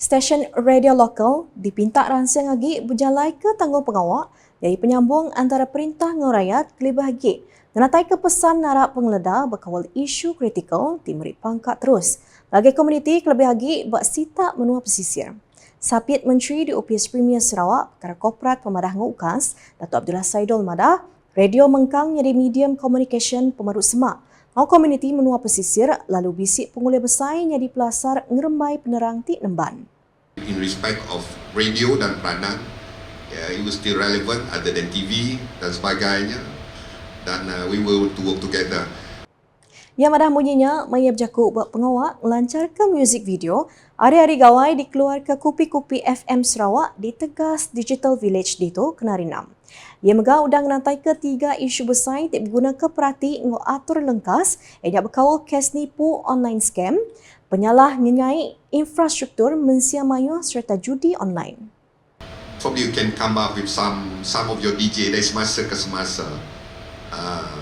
Stesen radio lokal dipinta rangsang lagi berjalai ke tanggung pengawak jadi penyambung antara perintah dengan rakyat lebih lagi. Menatai ke pesan narak pengeleda berkawal isu kritikal di merit pangkat terus. Lagi komuniti lebih lagi buat sita menua pesisir. Sapit Menteri di OPS Premier Sarawak, Perkara Korporat Pemadah Ngukas, Datuk Abdullah Saidul Madah, radio mengkang jadi medium communication pemerut semak. Mau komuniti menua pesisir lalu bisik pengulih besar jadi pelasar ngerembai penerang Tik Nemban. In respect of radio dan peranan, yeah, it was still relevant other than TV dan sebagainya. Dan uh, we will to work together. Yang madah bunyinya, Maya berjakuk buat pengawak melancar ke music video hari-hari gawai dikeluar ke Kupi-Kupi FM Sarawak di Tegas Digital Village di tu Kenari 6. Ia megah udang nantai ke tiga isu besar yang berguna ke perhati ngo atur lengkas yang berkawal kes nipu online scam, penyalah ngenyai infrastruktur mensia mayu serta judi online. Probably you can come up with some some of your DJ dari semasa ke semasa uh,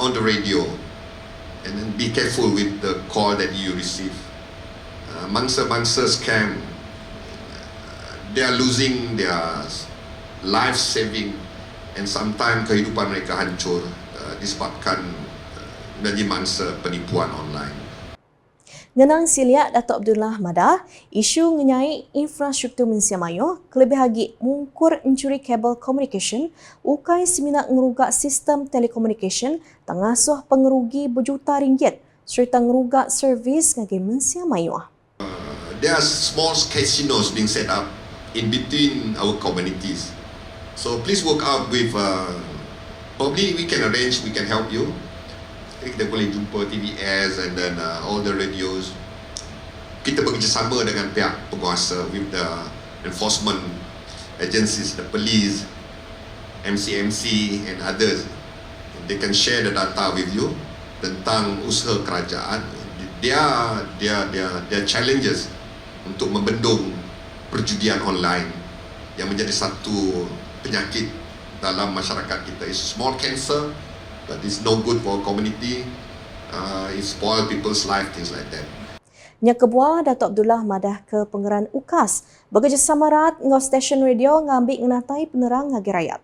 on the radio and then be careful with the call that you receive. Uh, mangsa-mangsa scam, uh, they are losing their life saving and sometimes kehidupan mereka hancur uh, disebabkan uh, menjadi mangsa penipuan online. Ngenang siliat Datuk Abdullah Madah, isu ngenyai infrastruktur Malaysia Mayu, kelebih lagi mungkur mencuri kabel communication, ukai seminar ngerugak sistem telekomunikasi, tengasuh pengerugi berjuta ringgit, serta ngerugak servis ngagi Malaysia Mayu. Uh, there are small casinos being set up in between our communities. So please work out with, uh, probably we can arrange, we can help you. Kita boleh jumpa TVS and then uh, all the radios. Kita bekerjasama dengan pihak penguasa with the enforcement agencies, the police, MCMC and others. They can share the data with you tentang usaha kerajaan. Dia dia dia dia challenges untuk membendung perjudian online yang menjadi satu penyakit dalam masyarakat kita. It's small cancer but it's no good for community. Uh, it spoil people's life, things like that. Nya kebuah Datuk Abdullah madah ke pengeran UKAS bekerjasama rat dengan stesen radio ngambil ngenatai penerang ngagi rakyat.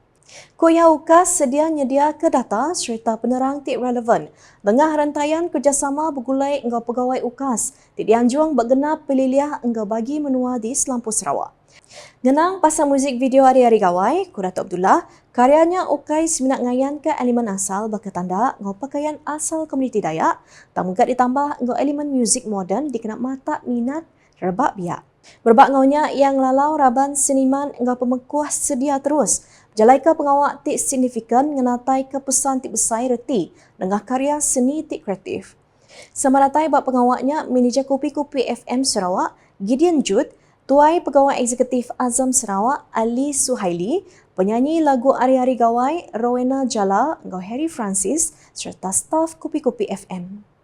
Kuya UKAS sedia nyedia ke data serta penerang tik relevan. Tengah rantaian kerjasama bergulai dengan pegawai UKAS, tik dianjung bergenap peliliah engkau bagi menua di Selampur Sarawak. Genang pasal muzik video hari-hari gawai, Kurat Abdullah, karyanya ukai seminat ngayan ke elemen asal berketanda ngau pakaian asal komuniti Dayak, tak mugat ditambah ngau elemen muzik moden dikenal mata minat rebak biak. Berbak ngaunya yang lalau raban seniman ngau pemekuah sedia terus, jalai ke pengawak tik signifikan ngenatai ke pesan tik besar reti dengan karya seni tik kreatif. Semaratai buat pengawaknya, manager Kopi-Kopi FM Sarawak, Gideon Jude, Tuai Pegawai Eksekutif Azam Sarawak Ali Suhaili, penyanyi lagu Ari-Ari Gawai Rowena Jala, Gau Harry Francis serta staf Kopi-Kopi FM.